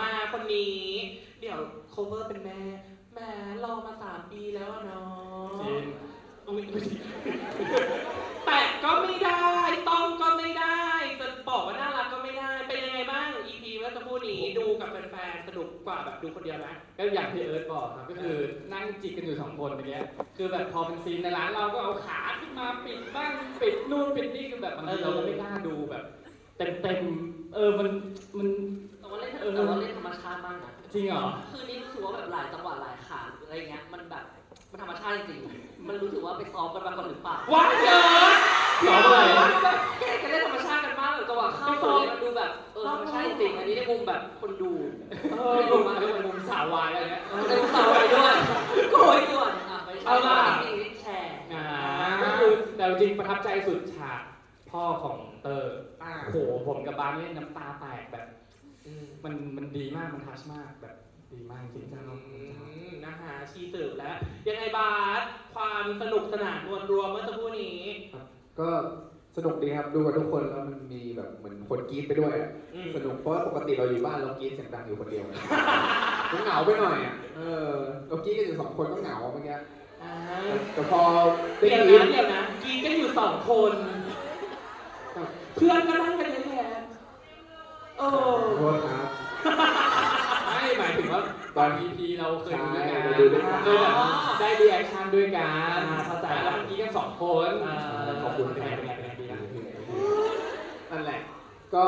มาคนนี้ เดี๋ยว cover เป็นแม่ แม่รอมาสามปีแล้วอะเนาะจริงอุ๊ยไม่ใช่แปะก็ไม่ได้ ต้องก็ไม่ได้ จะบอกว่าน่ารักก็ไม่ได้ เป็นยังไงบ้าง EP เมื่อสักครู่นี้ดูกับแฟนๆ สนุกกว่าแบบดูคนเดียวไหม ก็อย่างที่เอิร์ธบอกครับก็คือนั่งจิกกันอยู่สองคนอย่างเงี้ยคือแบบพอเป็นซีนในร้านเราก็เอาขาขึ้นมาปิดบ้างปิดนู่นปิดนี่คือแบบบางทีเราก็ไม่กล้าดูแบบเต็มเต็มๆเออมันมันแต่ว่า เออ แต่ว่าเล่นธรรมชาติมากนะจริงเหรอ คือนี่รู้สึกว่าแบบหลายจังหวะหลายขาอะไรเงี้ยมันแบบมันธรรมชาติจริงๆมันรู้สึกว่าไปซ้อมกันมาก่อนหรือเปล่าว้ายเยอะซ้อมอะไรอะแกกันเล่นธรรมชาติกันมากแบบจังหวะเข้าตัวเลยมันดูแบบเออธรรมชาติจริงๆอันนี้ในมุมแบบคนดูเออมุมมันเป็นมุมสาววายอะไรเงี้ย ในมุมสาวไปด้วยโกยด่วนอะไม่ใช่จริงๆแชร์อ่าก็คือแต่จริงประทับใจสุดฉากพ่อของเตอร์ อ่า โอ้โหผมกับบาสเล่นน้ำตาแตกแบบ มมันมันดีมากมันทัชมากแบบดีมากจริงจังอืมนะคะชีสืบแล้ว ยังไงบาสความสนุกสนานมวลรวมเมื่อสักครู่นี้ ก็สนุกดีครับดูกับทุกคนแล้วมันมีแบบเหมือนคนกรี๊ดไปด้วยอะอืมสนุกเพราะว่าปกติเราอยู่บ้านเรากรี๊ดเสียงดังอยู่คนเดียวไงมันเหงาไปหน่อยอะเออเรากรี๊ดกันอยู่สองคนก็เหงาเมื่อกี้อ่าแต่แต่พอได้เดี๋ยวยินนะเดี๋ยวนะกีกันอยู่สองคน เพื่อนก็นั่งกันเยอะแยะ เออขอโทษครับ ไม่หมายถึงว่าตอน EP เราเคยดูด้วยกันใช่เราดูด้วยกัน เคยแบบได้รีแอคชั่นด้วยกันอ่าเข้าใจแล้วเมื่อกี้กันสองคนอ่าขอบคุณเป็นไงเป็นไงเป็นไงดีนะนั่นแหละ ก็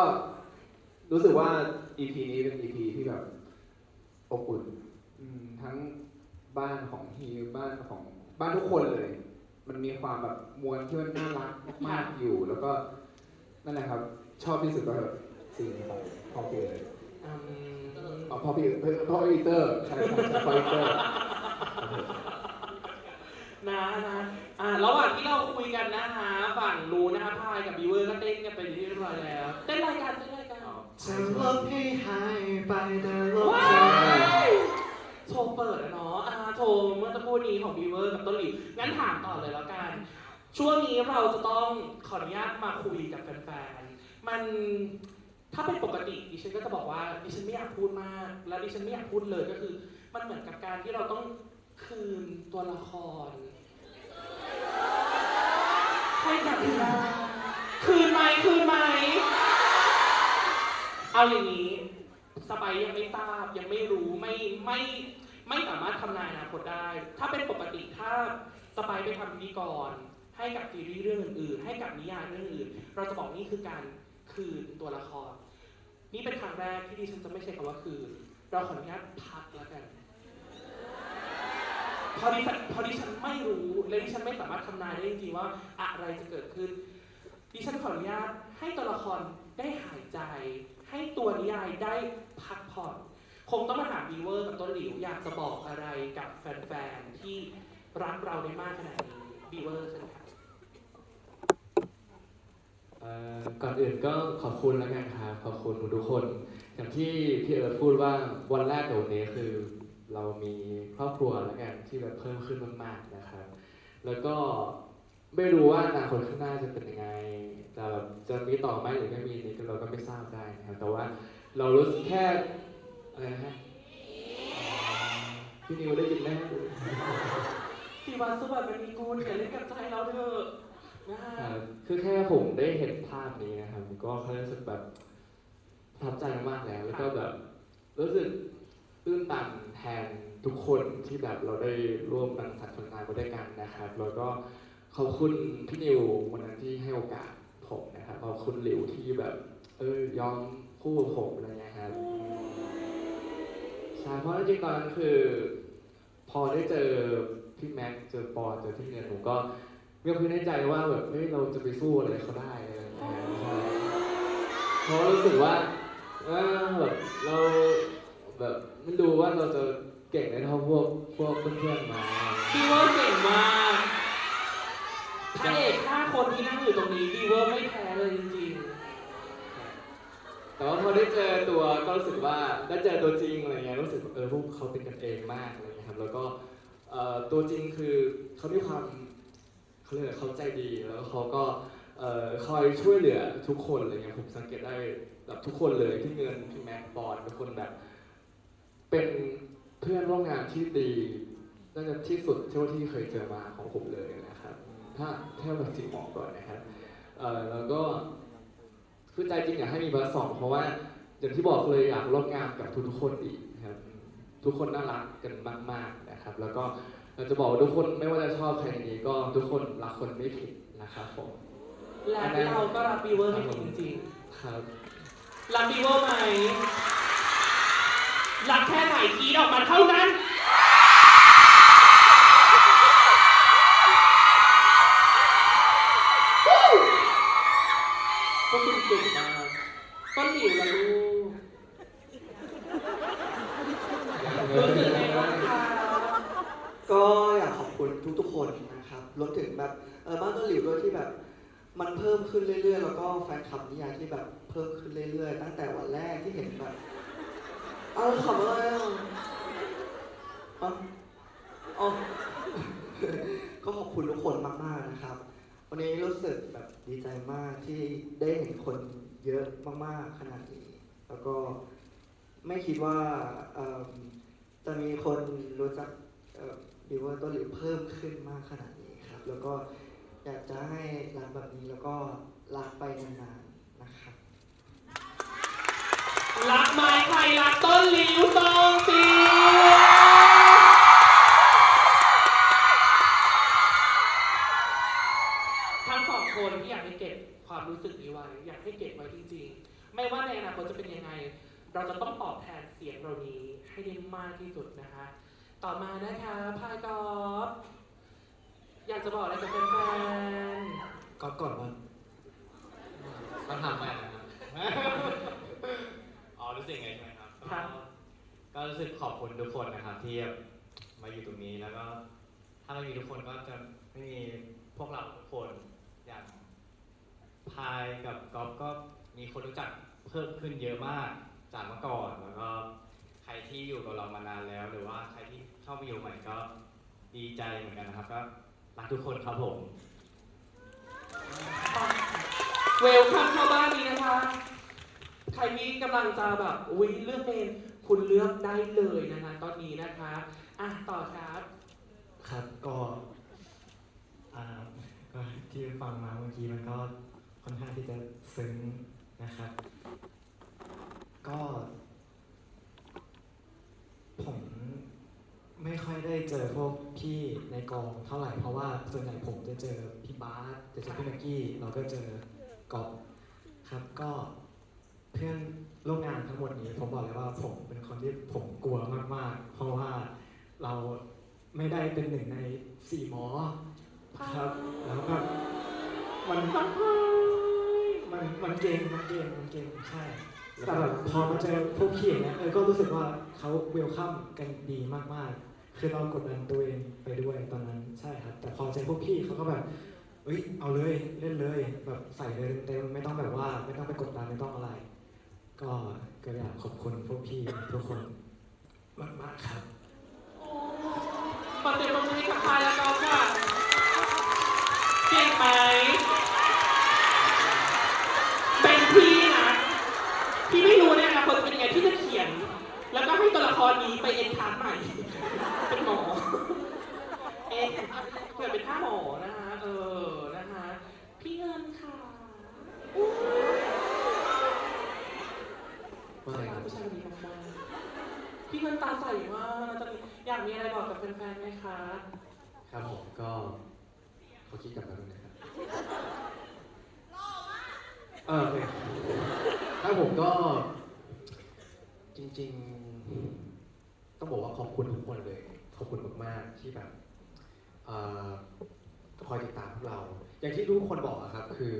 รู้สึกว่า EP นี้เป็น EP ที่แบบอบอุ่นอืมทั้งบ้านของฮีบ้านของบ้านทุกคนเลย มันมีความแบบมวลที่มันน่ารักมากๆอยู่ แล้วก็นั่นแหละครับ ชอบที่สุดก็แบบ ซีนของพ่อพี่เลยอืมอ๋อพ่อพี่พ่ออีเตอร์ใช่ใช่ใช่พ่ออีเตอร์นะนะอ่าระหว่างที่เราคุยกันนะคะฝั่งนู้นนะคะพายกับบิวเวอร์ก็เต้นกันไปที่เรียบร้อยแล้วเต้นรายการเต้นรายการจะลบให้หายไปแต่ลบว้าเธอยโชว์เปิดอะเนาะอ่าโชว์เมื่อสักครู่นี้ของบิวเวอร์กับต้นหลิวงั้นถามต่อเลยแล้วกัน ช่วงนี้เราจะต้องขออนุญาตมาคุยกับแฟนๆ มัน ถ้าเป็นปกติดิฉันก็จะบอกว่าดิฉันไม่อยากพูดมาก แล้วดิฉันไม่อยากพูดเลยก็คือ มันเหมือนกับการที่เราต้องคืนตัวละครให้กับพี่นาคืนไหมคืนไหมเอาอย่างนี้สไปซ์ยังไม่ทราบยังไม่รู้ไม่ไม่ไม่สามารถทำนายอนาคตได้ ถ้าเป็นปกติถ้าสไปซ์ไปทำพิธีกรให้กับซีรีส์เรื่องอื่นๆ ให้กับนิยายเรื่องอื่น เราจะบอกนี่คือการคืนตัวละคร นี่เป็นครั้งแรกที่ดิฉันจะไม่ใช้คำว่าคืน เราขออนุญาตพักแล้วกัน พอดิฉันพอดิฉันไม่รู้และดิฉันไม่สามารถทำนายได้จริงๆว่าอะไรจะเกิดขึ้น ดิฉันขออนุญาตให้ตัวละครได้หายใจ ให้ตัวนิยายได้พักผ่อน คงต้องมาถามบีเวอร์กับต้นหลิวอยากจะบอกอะไรกับแฟนๆที่รักเราได้มากขนาดนี้บีเวอร์ใช่ไหมครับ ก่อนอื่นก็ขอบคุณแล้วกันครับขอบคุณทุกคน อย่างที่พี่เอิร์ธพูดว่าวันแรกกับวันนี้คือ เรามีครอบครัวแล้วกันที่แบบเพิ่มขึ้นมากๆนะครับ แล้วก็ไม่รู้ว่าอนาคตข้างหน้าจะเป็นยังไงจะแบบจะมีต่อไหมหรือไม่มีนี่เราก็ไม่ทราบได้นะครับ แต่ว่าเรารู้สึกแค่อะไรนะฮะพี่นิวได้ยินไหมสีวันสวัสดิ์มันมีกูลอย่าเล่นกับใจเราเถอะ คือแค่ผมได้เห็นภาพนี้นะครับ ก็รู้สึกแบบประทับใจมากแล้ว แล้วก็แบบรู้สึกตื้นตันแทนทุกคนที่แบบเราได้ร่วมรังสรรค์ผลงานมาด้วยกันนะครับ แล้วก็ขอบคุณพี่นิววันนั้นที่ให้โอกาสผมนะครับขอบคุณหลิวที่แบบ เออยอมคู่กับผมอะไรเงี้ยครับใช่เพราะจริงตอนนั้นคือ พอได้เจอพี่แม็กเจอปอเจอพี่เงินผมก็ มีความคิดในใจว่าแบบเฮ้ยเราจะไปสู้อะไรเขาได้อะไรอย่างเงี้ยใช่เพราะรู้สึกว่าเออแบบเราแบบไม่ดูว่าเราจะเก่งในเท่าพวกพวกเพื่อนๆมาบีเวอร์เก่งมากพระเอกห้าคนที่นั่งอยู่ตรงนี้บีเวอร์ไม่แพ้เลยจริงแต่ว่าพอได้เจอตัวก็รู้สึกว่าได้เจอตัวจริงอะไรเงี้ยรู้สึกว่าเออพวกเขาเป็นกันเองมากอะไรเงี้ยครับแล้วก็เอ่อตัวจริงคือเขามีความ เขาเรียกอะไรเขาใจดีแล้วเขาก็เอ่อคอยช่วยเหลือทุกคนอะไรเงี้ยผมสังเกตได้แบบทุกคนเลยที่เงินพี่แม็กปอนทุกคนแบบ เป็นเพื่อนร่วมงานที่ดีน่าจะที่สุดเท่าที่เคยเจอมาของผมเลยนะครับ ถ้าเทียบกับสิ่งหมอก่อนนะครับเอ่อแล้วก็คือใจจริงอยากให้มีเบอร์สองเพราะว่าอย่างที่บอกเลยอยากร่วมงานกับทุกๆคนอีกนะครับ ทุกคนน่ารักกันมาก ๆนะครับ แล้วก็ เราจะบอกว่าทุกคนไม่ว่าจะชอบใครในนี้ก็ทุกคนรักคนไม่ผิดนะครับผมและเราก็รับบีเวอร์ไม่ผิดจริงครับๆรับบีเวอร์ไหมรักแค่ไหนกรีดออกมาเท่านั้น ก็คุณเก่งมากต้นหลิวละลูกรู้สึกไงบ้างคะ ก็อยากขอบคุณทุกๆ คนนะค รวมถึงแบบเออบ้านต้นหลิวด้วยที่แบบ มันเพิ่มขึ้นเรื่อยๆ แล้วก็แฟนคลับนิยายที่แบบเพิ่มขึ้นเรื่อยๆ ตั้งแต่วันแรกที่เห็นแบบเอาขับอะไรอะเอาเอาก็ขอบคุณทุกคนมากๆนะครับ วันนี้รู้สึกแบบดีใจมากที่ได้เห็นคนเยอะมากๆขนาดนี้ แล้วก็ไม่คิดว่าจะมีคนรู้จักบิวว่าต้นหลิวเพิ่มขึ้นมากขนาด แล้วก็อยากจะให้รักแบบนี้แล้วก็รักไปนานๆนะครับ รักไม้ใครรักต้นลิวตองปีทั้งสองคนที่อยากให้เก็บความรู้สึกนี้ไว้ อยากให้เก็บไว้จริงๆ ไม่ว่าในอนาคตจะเป็นยังไง เราจะต้องตอบแทนเสียงเรานี้ให้ได้มากที่สุดนะคะ ต่อมานะคะพายกอล์ฟ อยากจะบอกอะไรกับแฟนก่อนก่อนวันต้องทำอะไรนะครับอ๋อรู้สึกไงใช่ไหมครับๆครับก็ก็รู้สึกขอบคุณทุกคนนะครับที่มาอยู่ตรงนี้แล้วก็ ถ้าไม่มีทุกคนก็จะไม่มีพวกเราทุกคนอย่างพายกับก๊อฟก็มีคนรู้จักเพิ่มขึ้นเยอะมากจากเมื่อก่อนแล้วก็ใครที่อยู่กับเรามานานแล้ว หรือว่าใครที่เข้ามาอยู่ใหม่ก็ดีใจเหมือนกันนะครับก็ รักทุกคนครับผมเวลคัมเข้าบ้านนี้นะคะ ใครที่กำลังจะแบบอุ้ยเลือกเมนคุณเลือกได้เลยนะคะตอนนี้นะคะอะต่อครับ ครับก็อ่าก็ที่ฟังมาเมื่อกี้มันก็ค่อนข้างที่จะซึ้งนะครับ ก็ ผม ไม่ค่อยได้เจอพวกพี่ในกองเท่าไหร่เพราะว่าส่วนใหญ่ผมจะเจอพี่บาสจะเจอพี่แม็กกี้เราก็เจอกอบครับก็เพื่อนร่วมงานทั้งหมดนี้ผมบอกเลยว่าผมเป็นคนที่ผมกลัวมากๆ เพราะว่าเราไม่ได้เป็นหนึ่งในสี่หมอครับแล้วก็มันมันมันเก่งมันเก่งมันเก่งใช่แต่แบบพอมาเจอพวกพี่เงี้ยเออก็รู้สึกว่าเขาเวลคัมกันดีมากๆ คือเรากดดันตัวเองไปด้วยตอนนั้นใช่ครับ แต่พอเจอพวกพี่เขาก็แบบเอ้ยเอาเลยเล่นเลยแบบใส่เลยเต็มๆไม่ต้องแบบว่า ไม่ต้องไปกดดันไม่ต้องอะไร ก็ก็อยากขอบคุณพวกพี่ทุกคนมากๆครับขอเสียงปรบมือให้กับพายและกอล์ฟค่ะเก่งไหมเป็นพี่นะพี่ไม่รู้เนี่ยนะคนเป็นยังไงที่จะเขียน แล้วก็ให้ตัวละครนี้ไปเอ็นทานใหม่ เป็นหมอเอ็นเผื่อเป็นท่าหมอนะคะเออนะคะพี่เงินค่ะว่าไงครับผู้ชายคนนี้มากๆพี่เงินตาใสมากตอนนี้อยากมีอะไรบอกกับแฟนๆไหมคะ ครับผมก็เขาคิดกลับมาด้วยนะครับเออโอเคครับผมก็ จริง ๆ ต้องบอกว่าขอบคุณทุกคนเลย ขอบคุณมากๆที่แบบอคอยติดตามพวกเรา อย่างที่ทุกคนบอกครับคือ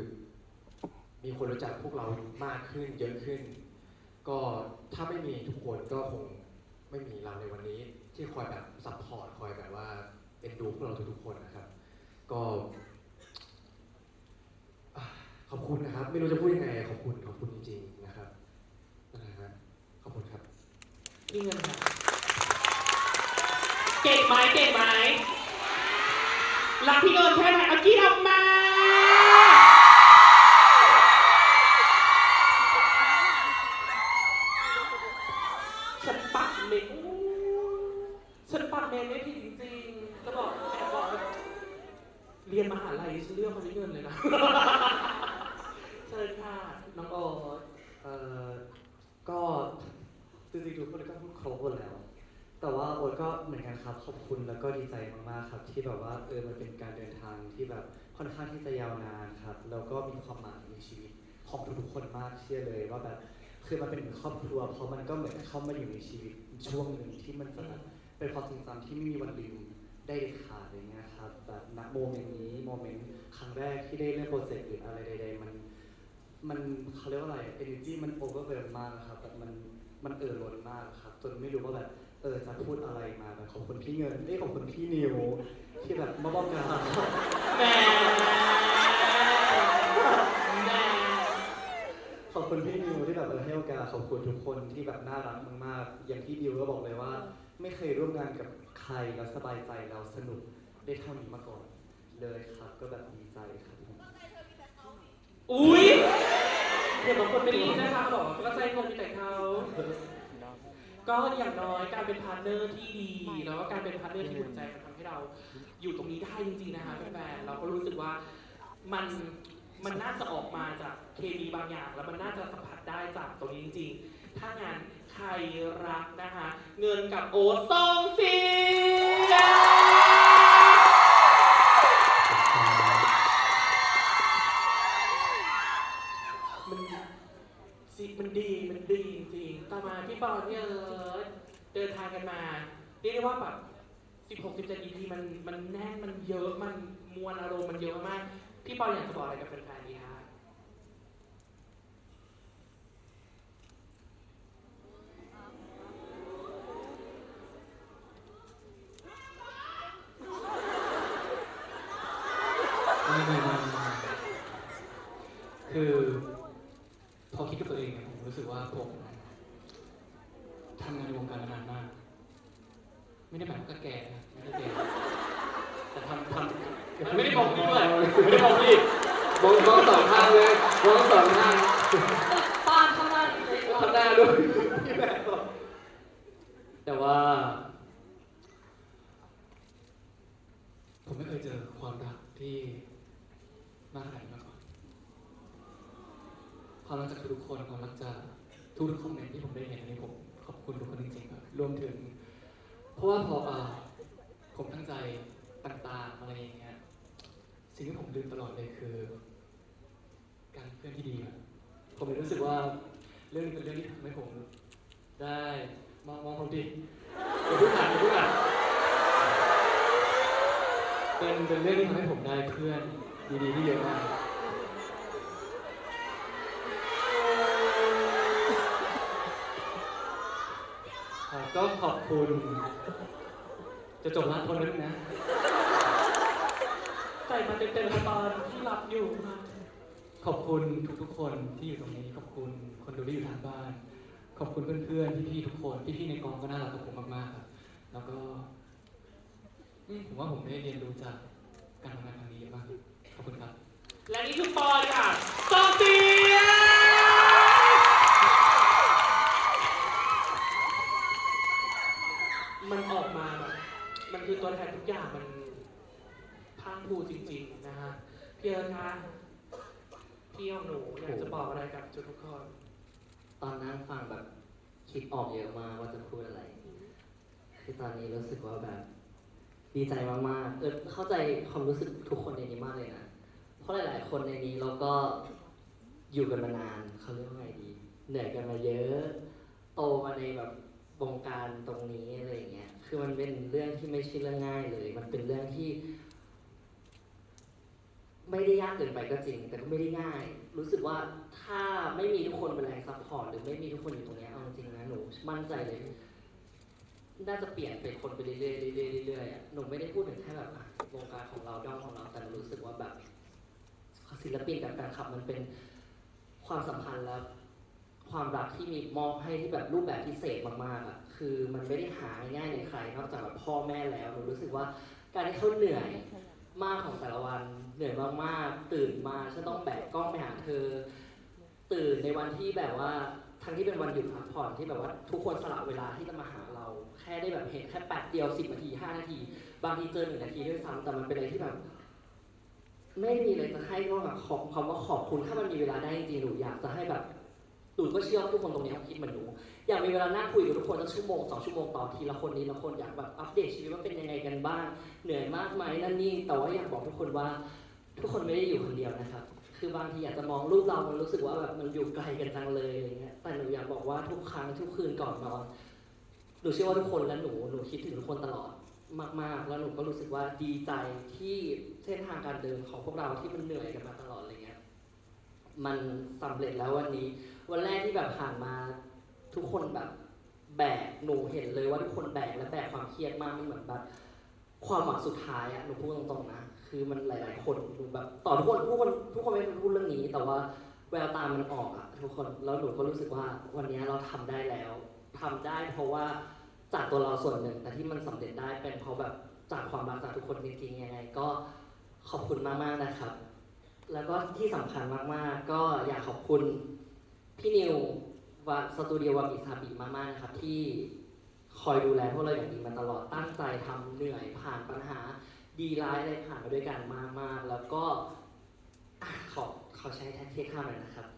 มีคนรู้จักพวกเรามากขึ้นเยอะขึ้น ก็ถ้าไม่มีทุกคนก็คงไม่มีเราในวันนี้ ที่คอยแบบซัพพอร์ตคอยแบบว่าเอ็นดูพวกเราทุกๆคนนะครับ ก็ขอบคุณนะครับ ไม่รู้จะพูดยังไงขอบคุณขอบคุณจริงๆนะครับนะฮะขอบคุณครับพี่เงินค่ะ เก่งไหมเก่งไหมรักพี่เงินแค่ไหนเอากี้ออกมา ฉันปักเมนฉันปักเมนไม่ผิดจริงๆจะบอกแอบบอกว่าเรียนมหาลัยฉันเลือกคนที่เงินเลยนะ เชิญค่ะ น้องโอ๊ต เอ่อก็จริงๆทุกคนก็พูดครบหมดแล้ว แต่ว่าโอ๊ตก็เหมือนกันครับขอบคุณแล้วก็ดีใจมากๆครับ ที่แบบ ว่าเออมันเป็นการเดินทางที่แบบค่อนข้างที่จะยาวนานครับแล้วก็มีความหมายในชีวิตของทุกๆคนมากเชื่อเลยว่าแบบคือมันเป็นเหมือนครอบครัว เพราะมันก็เหมือนเข้ามาอยู่ในชีวิตช่วงหนึ่งที่มันจะเป็นความทรงจำที่ไม่มีวันลืมได้ขาดอะไรเงี้ยครับแบบณโมเมนต์นี้โมเมนต์ครั้งแรกที่ได้เล่นโปรเจกต์หรืออะไรใดๆมันมันเขาเรียกว่าอะไร energy มัน overwhelm มากครับแบบมันมันเอ่อล้นมากครับจนไม่รู้ว่าแบบ เออจะพูดอะไรมาแบบขอบคุณพี่เงินเอ้ยขอบคุณพี่นิวที่แบบมาบอกกันแหมแหมขอบคุณพี่นิวที่แบบเออให้โอกาสขอบคุณทุกคนที่แบบน่ารักมากๆอย่างที่ดิวก็บอกเลยว่า ไม่เคยร่วมงานกับใครแล้วสบายใจแล้วสนุกได้เท่านี้มาก่อนเลยครับก็แบบดีใจครับอุ้ยเดี๋ยวบางคนไม่ได้ยินนะคะบอกว่าก็ใจคนมีแต่เขา ก็อย่างน้อยการเป็นพาร์ทเนอร์ที่ดีแล้วก็การเป็นพาร์ทเนอร์ที่อุ่นใจมันทำให้เราอยู่ตรงนี้ได้จริงๆนะคะแฟนๆเราก็รู้สึกว่ามันมันน่าจะออกมาจากเคมีบางอย่าง แล้วมันน่าจะสัมผัสได้จากตรงนี้จริงๆ ถ้างานใครรักนะคะ เงินกับโอ๊ตส่งเสี ดินทางกันมาเรียกได้ว่าแบบ16 17 EP มันมันแน่นมันเยอะมันมวลอารมณ์มันเยอะมาก พี่ปออยากจะบอกอะไรกับแฟนๆดีคะ ไม่ไม่ไม่ไม่คือพอคิดกับตัวเองเนี่ยผมรู้สึกว่าผมทำงานในวงการมานานมาก ไม่ได้หมายความว่าแก่นะไม่ได้แก่แต่ทำทำไม่ได้บอกพี่ด้วยไม่ได้บอกพี่มองมองสองทางเลยมองสองทางบ้านข้างล่างเลยข้างหน้าด้วยแต่ว่า ผมไม่เคยเจอความรักที่มากขนาดนี้มาก่อนความรักจากทุกๆคนความรักจากทุกๆคอมเมนต์ที่ผมได้เห็นอันนี้ผมขอบคุณทุกคนจริงๆครับรวมถึง เพราะว่าพออ่อผมตั้งใจต่างๆอะไรอย่างเงี้ย สิ่งที่ผมลืมตลอดเลยคือ การเพื่อนที่ดีอะผมเลยรู้สึกว่าเรื่องนี้เป็นเรื่องที่ทำให้ผม ได้มองมองผมดิอย่าพูดอ่านอย่าพูดอ่านเป็นเป็นเรื่องที่ทำให้ผมได้เพื่อนดีๆที่เยอะมาก ครับ ก็ขอบคุณ จะจบละคนนึงนะ ใส่มาเต็มๆตอนที่รับอยู่มาขอบคุณทุกๆคนที่อยู่ตรงนี้ ขอบคุณคนดูที่อยู่ทางบ้าน ขอบคุณเพื่อนๆพี่ๆทุกคนพี่ๆในกองก็น่ารักกับผมมากๆครับแล้วก็อืมผมว่าผมได้เรียนรู้จากการทำงานครั้งนี้เยอะมาก ขอบคุณครับ และนี่คือปอนค่ะส่งเสียมั มันคือตัวแทนทุกอย่างมันพังพรูจริง ๆ นะฮะพี่เอิร์ธคะพี่ของหนูอยากจะบอกอะไรกับทุกคน ตอนนั่งฟังแบบคิดออกเยอะมากว่าจะพูดอะไร คือตอนนี้รู้สึกว่าแบบ ดีใจมากๆ เออเข้าใจความรู้สึกทุกคนในนี้มากเลยนะ เพราะหลาย ๆ คนในนี้เราก็อยู่กันมานานเขาเรียกว่าไงดี เหนื่อยกันมาเยอะ โตมาในแบบวงการตรงนี้อะไรอย่างเงี้ย คือมันเป็นเรื่องที่ไม่ใช่เรื่องง่ายเลย มันเป็นเรื่องที่ ไม่ได้ยากเกินไปก็จริง แต่ก็ไม่ได้ง่าย รู้สึกว่าถ้าไม่มีทุกคนเป็นแรงซัพพอร์ตหรือไม่มีทุกคนอยู่ตรงนี้เอาจริงนะหนูมั่นใจเลย น่าจะเปลี่ยนเป็นคนไปเรื่อยๆเรื่อยๆเรื่อยๆอะหนูไม่ได้พูดถึงแค่แบบวงการของเราด้อมของเราแต่รู้สึกว่าแบบศิลปินกับแฟนคลับมันเป็นความสัมพันธ์และ ความรักที่มีมอบให้ที่แบบรูปแบบพิเศษมากๆอะคือมันไม่ได้หาง่ายๆในใครนอกจากแบบพ่อแม่แล้วหนูรู้สึกว่าการที่เขาเหนื่อยมากของแต่ละวันเหนื่อยมากๆตื่นมาฉันต้องแบกกล้องไปหาเธอ ตื่นในวันที่แบบว่าทั้งที่เป็นวันหยุดพักผ่อนที่แบบว่าทุกคนสละเวลาที่จะมาหาเรา แค่ได้แบบเห็นแค่แป๊บเดียวสิบนาทีห้านาที บางทีเจอหนึ่งนาทีด้วยซ้ำแต่มันเป็นอะไรที่แบบไม่มีอะไรจะให้นอกจากขอบคำว่าขอบคุณถ้ามันมีเวลาได้จริงๆหนูอยากจะให้แบบ หนูก็เชื่อว่าทุกคนตรงนี้เขาคิดเหมือนหนู อยากมีเวลานั่งคุยกับทุกคนสักชั่วโมงสองชั่วโมงต่อทีละคนนี้ละคนอยากแบบอัปเดตชีวิตว่าเป็นยังไงกันบ้าง เหนื่อยมากไหมนั่นนี่ แต่ว่าอยากบอกทุกคนว่า ทุกคนไม่ได้อยู่คนเดียวนะครับ คือบางทีอยากจะมองรูปเรา มันรู้สึกว่าแบบมันอยู่ไกลกันจังเลยอะไรเงี้ย แต่หนูอยากบอกว่าทุกครั้งทุกคืนก่อนนอน หนูเชื่อว่าทุกคนและหนู หนูคิดถึงทุกคนตลอดมากๆ แล้วหนูก็รู้สึกว่าดีใจที่เส้นทางการเดินของพวกเราที่มันเหนื่อยกันมาตลอดอะไรเงี้ย มันสำเร็จแล้ววันนี้ วันแรกที่แบบผ่านมาทุกคนแบบแบกหนูเห็นเลยว่าทุกคนแบกและแบกความเครียดมากมันเหมือนแบบความหวังสุดท้ายอะหนูพูดตรงๆนะคือมันหลาย ๆ คนหนูแบบต่อทุกคนทุกคนทุกคนไม่เคยพูดเรื่องนี้ แต่ว่าแววตามันออกอะทุกคนแล้วหนูก็รู้สึกว่าวันนี้เราทำได้แล้วทำได้เพราะว่าจากตัวเราส่วนหนึ่ง แต่ที่มันสำเร็จได้เป็นเพราะแบบจากความรักจากทุกคนจริงๆยังไงก็ขอบคุณมากๆนะครับ แล้วก็ที่สำคัญมาก ๆ ก็อยากขอบคุณพี่นิววาสตูดิโอวากิซาบิมากๆนะครับ ที่คอยดูแลพวกเราอย่างดีมาตลอดตั้งใจทำเหนื่อยผ่านปัญหา ดีร้ายอะไรผ่านมาด้วยกันมาก ๆ แล้วก็อะขอขอใช้แท็กเทคข้ามหน่อยนะครับ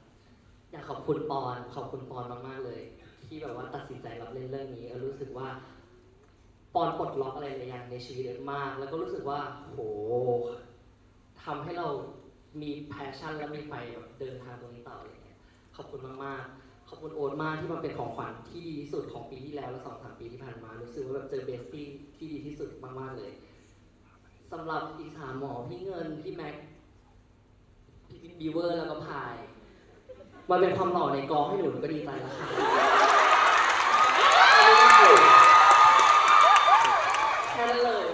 อยากขอบคุณปอนขอบคุณปอนมาก ๆ เลย ที่แบบว่าตัดสินใจรับเล่นเรื่องนี้เออรู้สึกว่าปอนปลดล็อกอะไรหลายอย่างในชีวิตเออมาก แล้วก็รู้สึกว่าโหทำให้เรา มีแพชชั่นและมีไฟเดินทางตรงนี้ต่ออะไรเงี้ยขอบคุณมากๆ ขอบคุณโอ๊ตมากที่มันเป็นของขวัญที่ดีที่สุดของปีที่แล้วและสองสามปีที่ผ่านมารู้สึกว่าแบบเจอเบสตี้ที่ดีที่สุดมากๆเลยสำหรับอีกสามหมอพี่เงินพี่แม็กพี่บีเวอร์แล้วก็พายมันเป็นความหล่อในกองให้หนูหนูก็ดีใจแล้วค่ะแค่นั้นเลย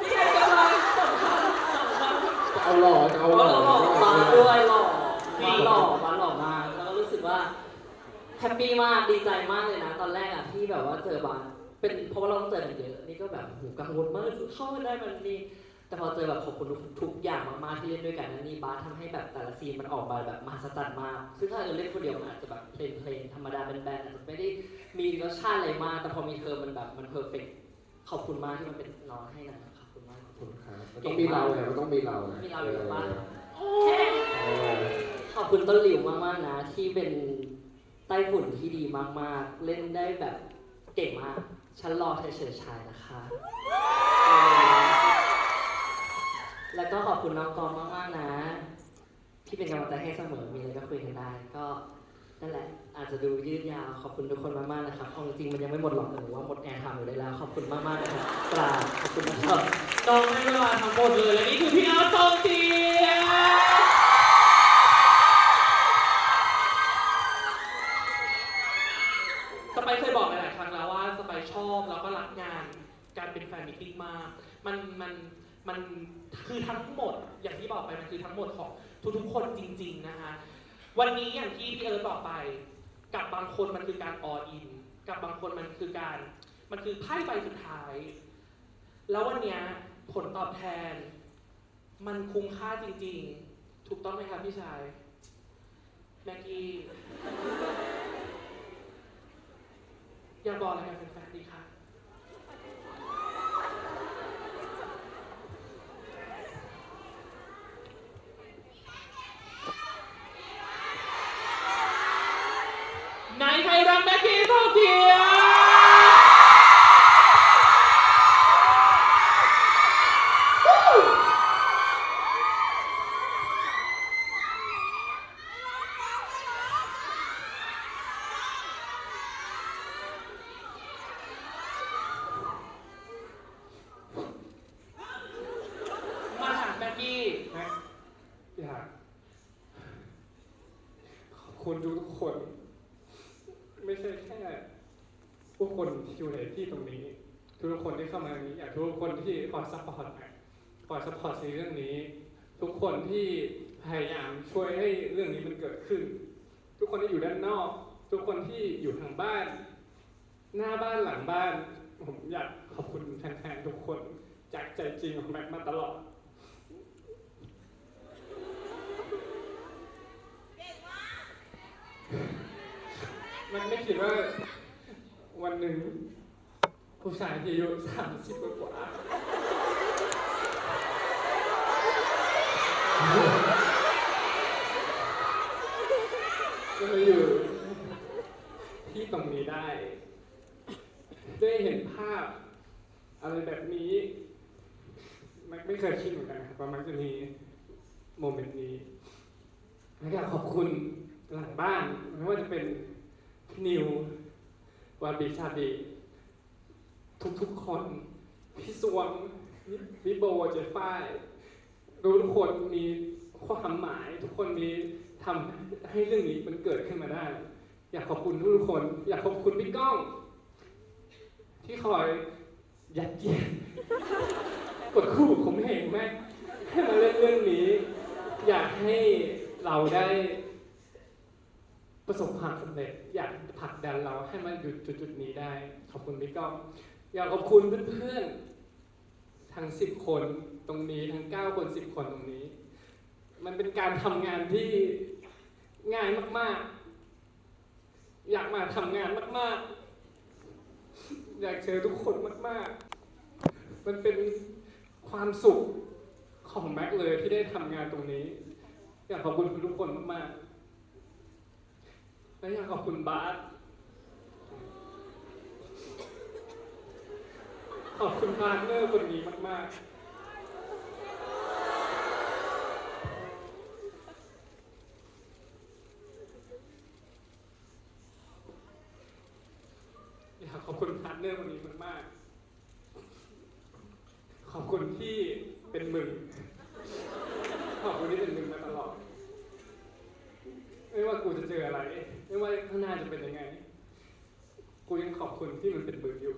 นี่ไงกำลังสำคัญสำคัญ จะเอาหล่อจะเอาหล่อ หล่อมาด้วยหล่อมาหล่อมาหล่อมากแล้วก็รู้สึกว่า แฮปปี้มากดีใจมากเลยนะ ตอนแรกอะที่แบบว่าเจอบานเป็นเพราะว่าเราต้องเจอกันเยอะนี่ก็แบบโหกังวลมากเข้ามาได้มันนี่แต่พอเจอแบบขอบคุณทุกทุกอย่างมากๆที่เล่นด้วยกันนั่นนี่บาสทำให้แบบแต่ละซีนมันออกมาแบบมหัศจรรย์มาก ซึ่งถ้าเราเล่นคนเดียวมันอาจจะแบบเพลงเพลงธรรมดาเป็นแบนๆอาจจะไม่ได้มีรสชาติอะไรมาก แต่พอมีเธอมันแบบมันเพอร์เฟกขอบคุณมากที่มันเป็นน้องให้นะขอบคุณมากขอบคุณครับมันต้องมีเราไงมันต้องมีเราไงมีเราอยู่บ้านเออขอบคุณต้นหลิวมากๆนะที่เป็น ไต้ฝุ่นที่ดีมากๆ เล่นได้แบบเก่งมาก ฉันรอเธอเฉยชายนะคะ แล้วก็ขอบคุณน้องกองมากๆนะ ที่เป็นกำลังใจให้เสมอ มีอะไรก็คุยกันได้ ก็นั่นแหละ อาจจะดูยืดยาว ขอบคุณทุกคนมากๆนะครับเอาจริงๆมันยังไม่หมดหรอกแต่หนูว่าหมดแอร์ทม์อยู่ได้แล้ว ขอบคุณมากๆนะครับกราบขอบคุณนะครับน้องให้เวลาทั้งหมดเลย และนี่คือพี่อาร์ตองเจีย มากมันมันมันคือทั้งหมดอย่างที่บอกไปมันคือทั้งหมดของทุกๆคนจริง ๆนะคะวันนี้อย่างที่พี่เอิร์ธบอกไป กับบางคนมันคือการออิน กับบางคนมันคือการมันคือไพ่ใบสุดท้าย แล้ววันนี้ผลตอบแทน มันคุ้มค่าจริง ๆ ถูกต้องไหมครับพี่ชายแม็กกี้อยากบอกอะไรกับแฟนๆดีคะนายใครรักแม็กกี้เท่าเทียม มาหาแม็กกี้ นะอยากขอบคุณทุกๆคน ไม่ใช่แค่ผู้คนที่อยู่ในที่ตรงนี้ ทุกๆคนที่เข้ามาตรงนี้อยากทุกคนที่คอยซัพพอร์ต คอยซัพพอร์ตในเรื่องนี้ ทุกคนที่พยายามช่วยให้เรื่องนี้มันเกิดขึ้น ทุกคนที่อยู่ด้านนอก ทุกคนที่อยู่ทางบ้าน หน้าบ้านหลังบ้าน ผมอยากขอบคุณแฟนๆทุกคน จากใจจริงของแม็กมาตลอดมันไม่คิดว่าวันหนึ่งผู้ชายที่อายุสามสิบกว่า ก็มาอยู่ที่ตรงนี้ได้ ได้เห็นภาพ อะไรแบบนี้ มันไม่เคยคิดเหมือนกันนะครับว่ามันจะมีโมเมนต์นี้และอยากขอบคุณหลังบ้านไม่ว่าจะเป็นนิววาบีชาบีทุกๆคน พี่สวงพี่โบเจฝ้าย รู้ทุกคนมีความหมายทุกคนมีทำให้เรื่องนี้มันเกิดขึ้นมาได้ อยากขอบคุณทุกคน อยากขอบคุณพี่ก้อง ที่คอยยัดเยียดกดคู่ผมเห็นไหมให้มาเล่นเรื่องนี้ อยากให้เราได้ประสบความสำเร็จ อยากผลักดันเราให้มาอยู่จุดๆนี้ได้ ขอบคุณพี่ก้อง อยากขอบคุณเพื่อนๆทั้งสิบคน ตรงนี้ทั้งเก้าคนสิบคนตรงนี้ มันเป็นการทำงานที่ง่ายมาก ๆ อยากมาทำงานมาก ๆ อยากเจอทุกคนมาก ๆ มันเป็นความสุขของแม็กเลยที่ได้ทำงานตรงนี้ อยากขอบคุณทุกคนมาก ๆ และอยากขอบคุณบาสขอบคุณพาร์ทเนอร์คนนี้มาก ๆ อยากขอบคุณพาร์ทเนอร์คนนี้มากๆ ขอบ คุณที่เป็นมึง ขอบคุณที่เป็นมึงมาตลอด ไม่ว่ากูจะเจออะไร ไม่ว่าข้างหน้าจะเป็นยังไง กูยังขอบคุณที่มันเป็นมึงอยู่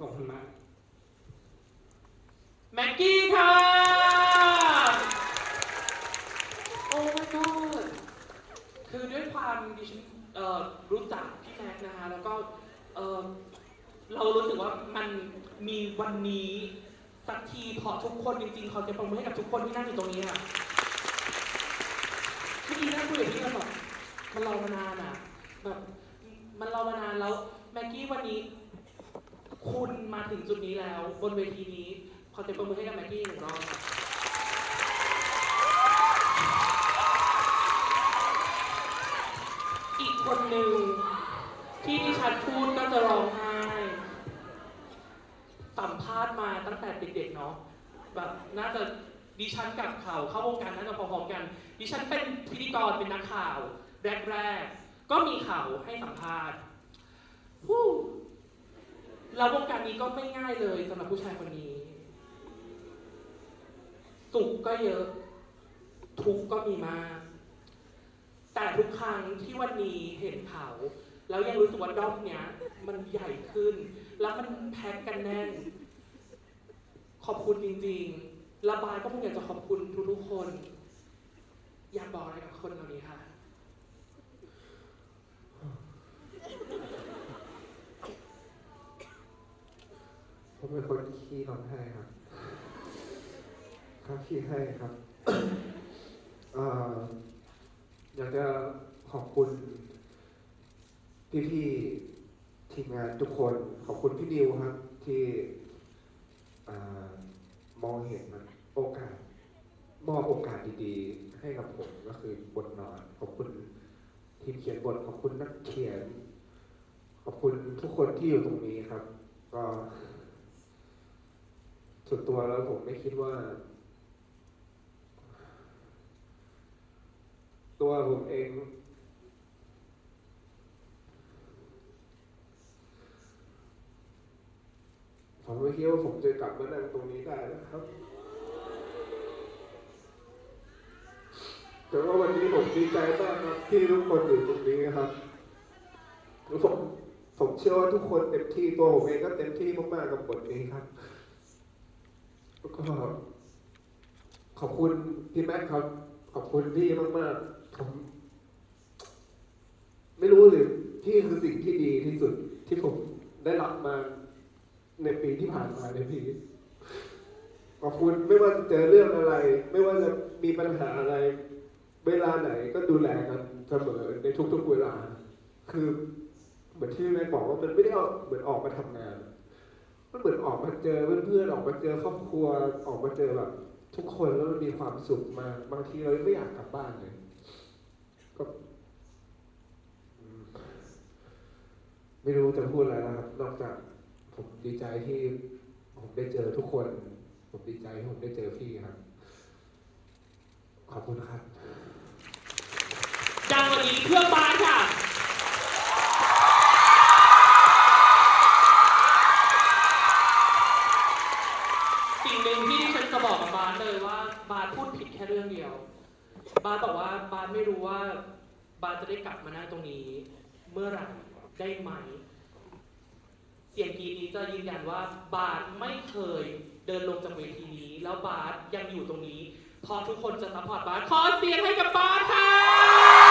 ขอบคุณมากแม็กกี้ค่ะ โอ้ my god คือด้วยความดิฉันเอ่อรู้จักพี่แม็กนะคะ แล้วก็เอ่อเรารู้สึกว่ามันมี วันนี้สักทีเพราะทุกคนจริงๆขอเสียงปรบมือให้กับทุกคนที่นั่งอยู่ตรงนี้ค่ะเมื่อกี้นั่งคุยกับพี่กันแบบมันรอมานานอะแบบมันรอมานานแล้วแม็กกี้วันนี้ คุณมาถึงจุดนี้แล้ว บนเวทีนี้ขอเสียงปรบมือให้กับแม็กกี้หนึ่งรอบอีกคนหนึ่งที่ดิฉันพูดก็จะร้องไห้ สัมภาษณ์มาตั้งแต่เด็กๆเนาะแบบน่าจะดิฉันกับเขาเข้าวงการน่าจะพร้อมๆกัน ดิฉันเป็นพิธีกรเป็นนักข่าวแรกๆก็มีข่าวให้สัมภาษณ์ฮู้แล้ววงการนี้ก็ไม่ง่ายเลยสำหรับผู้ชายคนนี้ สุขก็เยอะ ทุกข์ก็มีมาก แต่ทุกครั้งที่วันนี้เห็นเขา แล้วยังรู้สึกว่าด้อมเนี้ย มันใหญ่ขึ้น แล้วมันแพ็กกันแน่น ขอบคุณจริงๆระบายก็คงอยากจะขอบคุณทุกๆคน อยากบอกอะไรกับคนเหล่านี้ค่ะ ผมเป็นคนขี้ร้องไห้ครับครับขี้ให้ครับอยากจะขอบคุณพี่ๆ ทีมงานทุกคนขอบคุณพี่นิวครับ ที่มองเห็นโอกาส มอบโอกาสดีๆ ให้กับผมก็คือบทนอนขอบคุณทีมเขียนบทขอบคุณนักเขียน ขอบคุณทุกคนที่อยู่ตรงนี้ครับ ก็ส่วนตัวแล้วผมไม่คิดว่า ตัวผมเอง ผมไม่คิดว่าผมจะกลับมานั่งตรงนี้ได้นะครับ แต่ว่าวันนี้ผมดีใจมากครับที่ทุกคนอยู่ตรงนี้ครับผมผมเชื่อว่าทุกคนเต็มที่ตัวผมเองก็เต็มที่มากๆกับบทนี้ครับแล้วก็ขอบคุณพี่แม็กครับ ขอบคุณพี่มากๆ ผม ไม่รู้เลยพี่คือสิ่งที่ดีที่สุดที่ผมได้รับมา ในปีที่ผ่านมาในยพี่ขอบคุณไม่ว่าจะเจอเรื่องอะไร ไม่ว่าจะมีปัญหาอะไร เวลาไหนก็ดูแลกันเสมอในทุกๆเวลา คือเหมือนที่แม่บอกว่ามันไม่ได้เอาเหมือนออกมาทำงาน มันเหมือนออกมาเจอเพื่อนๆออกมาเจอครอบครัวออกมาเจอแบบทุกคนแล้วมันมีความสุขมากบางทีเราไม่อยากกลับบ้านเลยก็ไม่รู้จะพูดอะไรนะครับ นอกจาก ผมดีใจที่ผมได้เจอทุกคน ผมดีใจที่ผมได้เจอพี่ครับ ขอบคุณครับ ดังว่านี้เพื่อบาสค่ะ สิ่งหนึ่งที่ดิฉันจะบอกกับบาสเลยว่า บาสพูดผิดแค่เรื่องเดียว บาสบอกว่าบาสไม่รู้ว่า บาสจะได้กลับมานั่งตรงนี้ เมื่อไหร่ได้ไหม เสียงกรีนี้จะยืนยันว่าบาสไม่เคยเดินลงจากเวทีนี้ แล้วบาสยังอยู่ตรงนี้ พอทุกคนจะซัพพอร์ตบาสขอเสียงให้กับบาสค่ะ